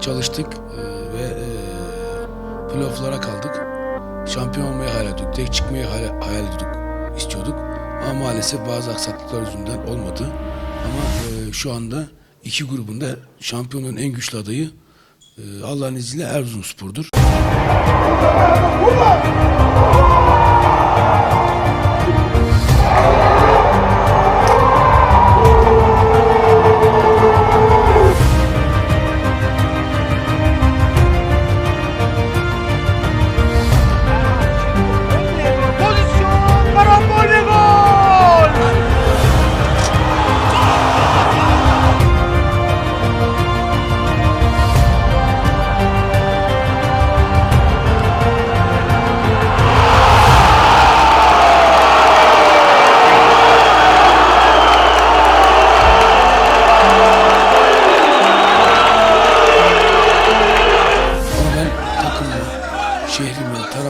çalıştık e, ve e, playoff'lara kaldık. Şampiyon olmayı hayal ediyorduk. Tek çıkmayı hayal, hayal ediyorduk, istiyorduk. Ama maalesef bazı aksaklıklar yüzünden olmadı. Ama e, şu anda iki grubunda şampiyonun en güçlü adayı e, Allah'ın izniyle Erzurumspor'dur. Pozisyon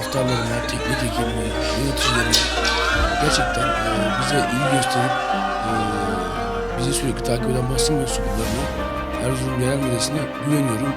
şehrime, taraftarlarıma, teknik ekibime, yöneticilerime gerçekten e, bize ilgi gösterip e, bizi sürekli takip eden basın mensuplarına Erzurum Yerel Medyası'na güveniyorum.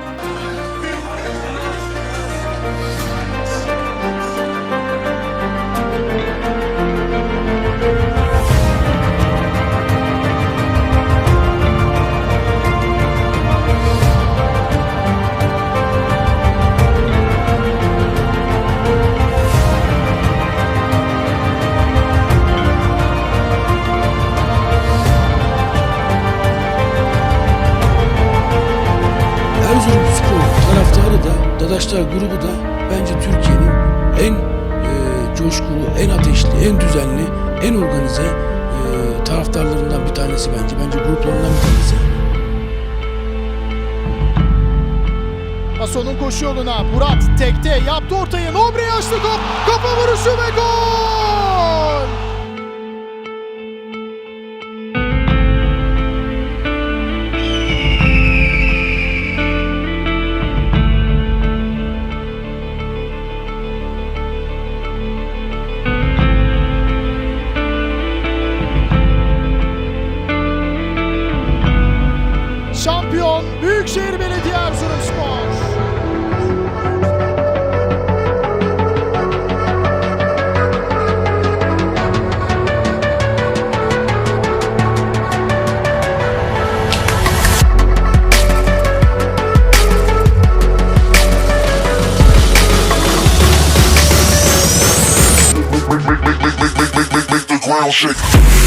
Taraftarı da, Dadaşlar grubu da bence Türkiye'nin en e, coşkulu, en ateşli, en düzenli, en organize e, taraftarlarından bir tanesi bence. Bence gruplarından bir tanesi. Pasonun koşu yoluna Murat tekte yaptı ortayı. Nobre açtı top. Kafa vuruşu ve gol! Büyükşehir Belediye the ground shake.